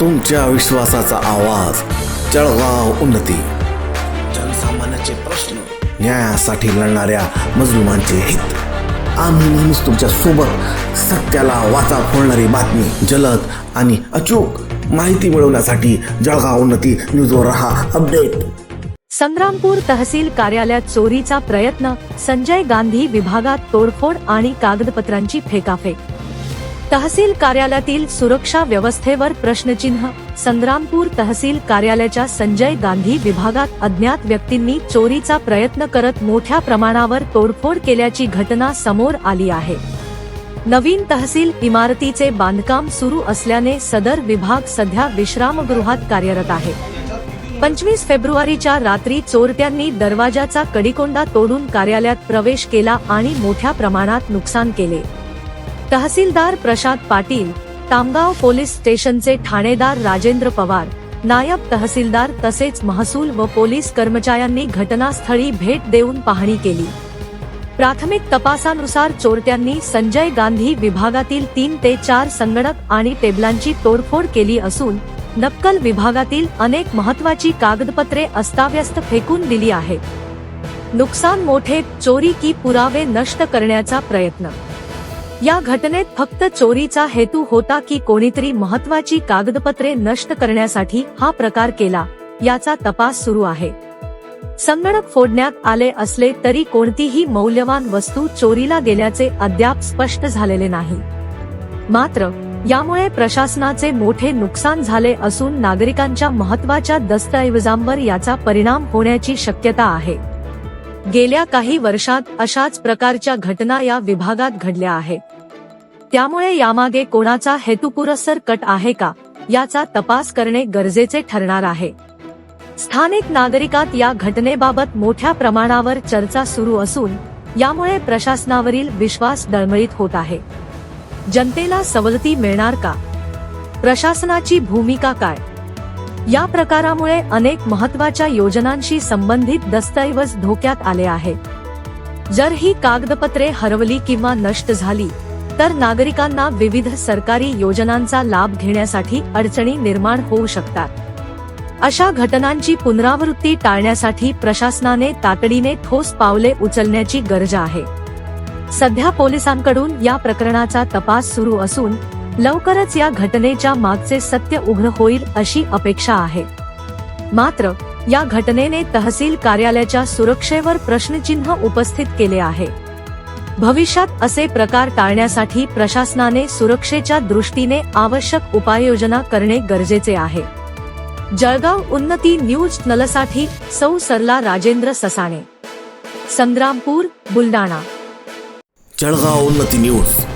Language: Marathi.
तुमच्या विश्वासाचा आवाज. जळगाव उन्नती. जनसामान्याचे प्रश्न न्यायासाठी लढणाऱ्या मजलुमांचे हित. आम्ही नेहमीच तुमच्यासोबत सत्याला वाचा फोडणारी बातमी जलद आणि अचूक माहिती मिळवण्यासाठी जळगाव उन्नती न्यूजवर रहा. अपडेट. संग्रामपूर तहसील कार्यालयात चोरीचा प्रयत्न संजय गांधी विभागात तोडफोड आणि कागदपत्रांची फेकाफेक. तहसील कार्यालयातील सुरक्षा व्यवस्थेवर प्रश्नचिन्ह. संग्रामपूर तहसील कार्यालयाच्या संजय गांधी विभागात अज्ञात व्यक्तींनी चोरीचा प्रयत्न करत मोठ्या प्रमाणावर तोडफोड केल्याची घटना समोर आली आहे. नवीन तहसील इमारतीचे बांधकाम सुरू असल्याने सदर विभाग सध्या विश्रामगृहात कार्यरत आहे. पंचवीस फेब्रुवारीच्या रात्री चोरट्यांनी दरवाजाचा कडिकोंडा तोडून कार्यालयात प्रवेश केला आणि मोठ्या प्रमाणात नुकसान केले. तहसीलदार प्रशांत पाटील तामगाव पोलीस स्टेशनचे ठाणेदार राजेंद्र पवार नायब तहसीलदार तसेच महसूल व पोलीस कर्मचाऱ्यांनी घटनास्थळी भेट देऊन पाहणी केली. प्राथमिक तपासानुसार चोरट्यांनी संजय गांधी विभागातील तीन ते चार संगणक आणि टेबलांची तोडफोड केली असून नक्कल विभागातील अनेक महत्वाची कागदपत्रे अस्ताव्यस्त फेकून दिली आहेत. नुकसान मोठे चोरी की पुरावे नष्ट करण्याचा प्रयत्न या घटनेत फक्त चोरीचा हेतू होता की कोणीतरी महत्वाची कागदपत्रे नष्ट करण्यासाठी हा प्रकार केला याचा तपास सुरू आहे. संगणक फोडण्यात आले असले तरी कोणतीही मौल्यवान वस्तू चोरीला गेल्याचे अद्याप स्पष्ट झालेले नाही. मात्र यामुळे प्रशासनाचे मोठे नुकसान झाले असून नागरिकांच्या महत्त्वाच्या दस्तऐवजांवर याचा परिणाम होण्याची शक्यता आहे. गेल्या काही वर्षात अशाच प्रकारच्या घटना या विभागात घडल्या आहेत. त्यामुळे यामागे कोणाचा हेतुपुरस्सर कट आहे का याचा तपास करणे गरजेचे ठरणार आहे. स्थानिक नागरिकात या घटनेबाबत मोठ्या प्रमाणावर चर्चा सुरू असून यामुळे प्रशासनावरील विश्वास डळमळीत होत आहे. जनतेला सवलती मिळणार का? प्रशासनाची भूमिका काय? या प्रकारामुळे अनेक महत्त्वाच्या योजनांशी संबंधित दस्तऐवज धोक्यात आले आहेत जर ही कागदपत्रे हरवली किंवा नष्ट झाली तर नागरिकांना विविध सरकारी योजनांचा लाभ घेण्यासाठी अडचणी निर्माण होऊ शकतात. अशा घटनांची पुनरावृत्ती टाळण्यासाठी प्रशासनाने तातडीने ठोस पावले उचलण्याची गरज आहे. सध्या पोलिसांकडून या प्रकरणाचा तपास सुरू असून लवकरच या घटनेच्या मागचे सत्य उघड होईल अशी अपेक्षा आहे. मात्र या घटनेने तहसील कार्यालयाच्या सुरक्षेवर प्रश्नचिन्ह उपस्थित केले आहे. भविष्यात असे प्रकार टाळण्यासाठी प्रशासनाने सुरक्षेच्या दृष्टीने आवश्यक उपाययोजना करणे गरजेचे आहे. जळगाव उन्नती न्यूज नलसाठी सौ सरला राजेंद्र ससाणे. संग्रामपूर बुलडाणा जळगाव उन्नती न्यूज.